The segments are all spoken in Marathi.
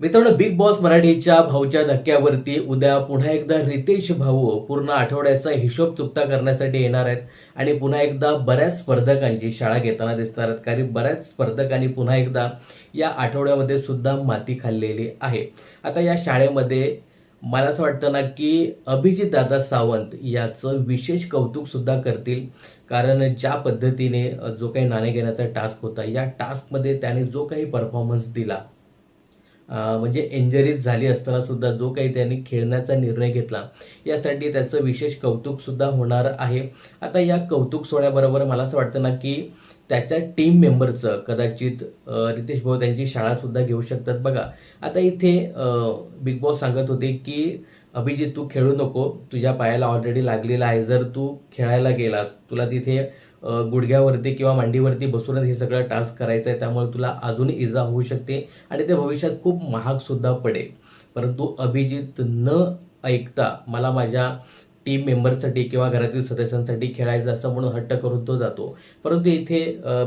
मित्रांनो बिग बॉस मराठीच्या भाऊच्या धक्क्यावरती उद्या पुन्हा एकदा रितेश भाऊ पूर्ण आठवड्याचा हिशोब चुकता करण्यासाठी येणार आहेत आणि पुन्हा एकदा बऱ्याच स्पर्धकांची शाळा घेताना दिसणार आहेत कारण बऱ्याच स्पर्धकांनी पुन्हा एकदा या आठवड्यामध्ये सुद्धा माती खाल्लेली आहे. आता या शाळेमध्ये मला असं वाटतं ना की अभिजित दादा सावंत याचं विशेष कौतुक सुद्धा करतील कारण ज्या पद्धतीने जो काही नाणे घेण्याचा टास्क होता या टास्कमध्ये त्याने जो काही परफॉर्मन्स दिला म्हणजे इंजरीज झाली असताना सुद्धा जो काही त्यांनी खेळण्याचा निर्णय घेतला यासाठी त्याचं विशेष कौतुक सुद्धा होणार आहे. आता या कौतुक सोहळ्याबरोबर मला असं वाटतं ना की त्याच्या टीम मेंबरचं कदाचित रितेश भाऊ त्यांची शाळासुद्धा घेऊ शकतात. बघा आता इथे बिग बॉस सांगत होते की अभिजित तू खेळू नको. तुझ्या पायाला ऑलरेडी लागलेला आहे. जर तू खेळायला गेलास तुला तिथे गुडघ्यावरती किंवा मांडीवरती बसूनच हे सगळं टास्क करायचं आहे त्यामुळे तुला अजून इजा होऊ शकते आणि ते भविष्यात खूप महागसुद्धा पडेल. परंतु अभिजित न ऐकता मला माझ्या टीम मेंबरसाठी किंवा घरातील सदस्यांसाठी खेळायचं असं म्हणून हट्ट करून तो जातो. परंतु इथे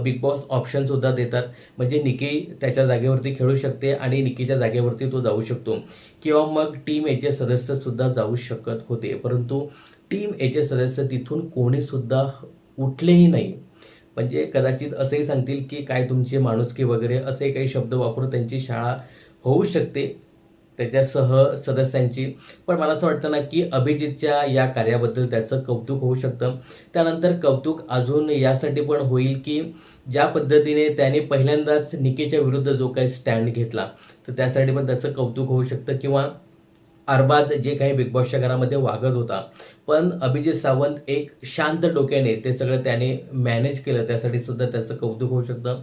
बिग बॉस ऑप्शनसुद्धा देतात. म्हणजे निकी त्याच्या जागेवरती खेळू शकते आणि निकीच्या जागेवरती तो जाऊ शकतो. किंवा मग टीम याचे सदस्यसुद्धा जाऊ शकत होते. परंतु टीम याचे सदस्य तिथून कोणीसुद्धा उठलेही नाही. म्हणजे कदाचित असंही सांगतील की काय तुमची माणुसकी वगैरे? असे काही शब्द वापरून त्यांची शाळा होऊ शकते. त्याच्यासह सदस्यांची. पण मला असं वाटतं ना की अभिजितच्या या कार्याबद्दल त्याचं कौतुक होऊ शकतं. त्यानंतर कौतुक अजून यासाठी पण होईल की ज्या पद्धतीने त्याने पहिल्यांदाच निकेच्या विरुद्ध जो काही स्टँड घेतला तर त्यासाठी पण त्याचं कौतुक होऊ शकतं. किंवा अरबाज जे काही बिग बॉसच्या घरामध्ये वागत होता. पण अभिजित सावंत एक शांत डोक्याने ते सगळं त्याने मॅनेज केलं. त्यासाठी सुद्धा त्याचं कौतुक होऊ शकतं.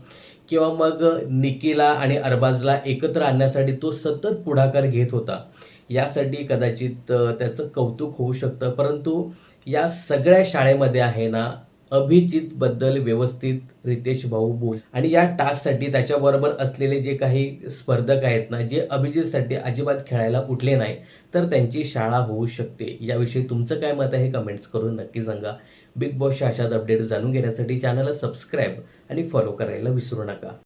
किंवा मग निकीला आणि अरबाजला एकत्र आणण्यासाठी तो सतत पुढाकार घेत होता. यासाठी कदाचित त्याचं कौतुक होऊ शकतं. परंतु या सगळ्या शाळेमध्ये आहे ना अभिजित बद्दल व्यवस्थित रितेश भाऊ बोल. आणि या टास्कसाठी त्याच्याबरोबर असलेले जे काही स्पर्धक आहेत ना जे अभिजितसाठी अजिबात खेळायला उठले नाही तर त्यांची शाळा होऊ शकते. याविषयी तुमचं काय मत आहे कमेंट्स करून नक्की सांगा. बिग बॉसच्या अशाच अपडेट जाणून घेण्यासाठी चॅनलला सबस्क्राईब आणि फॉलो करायला विसरू नका.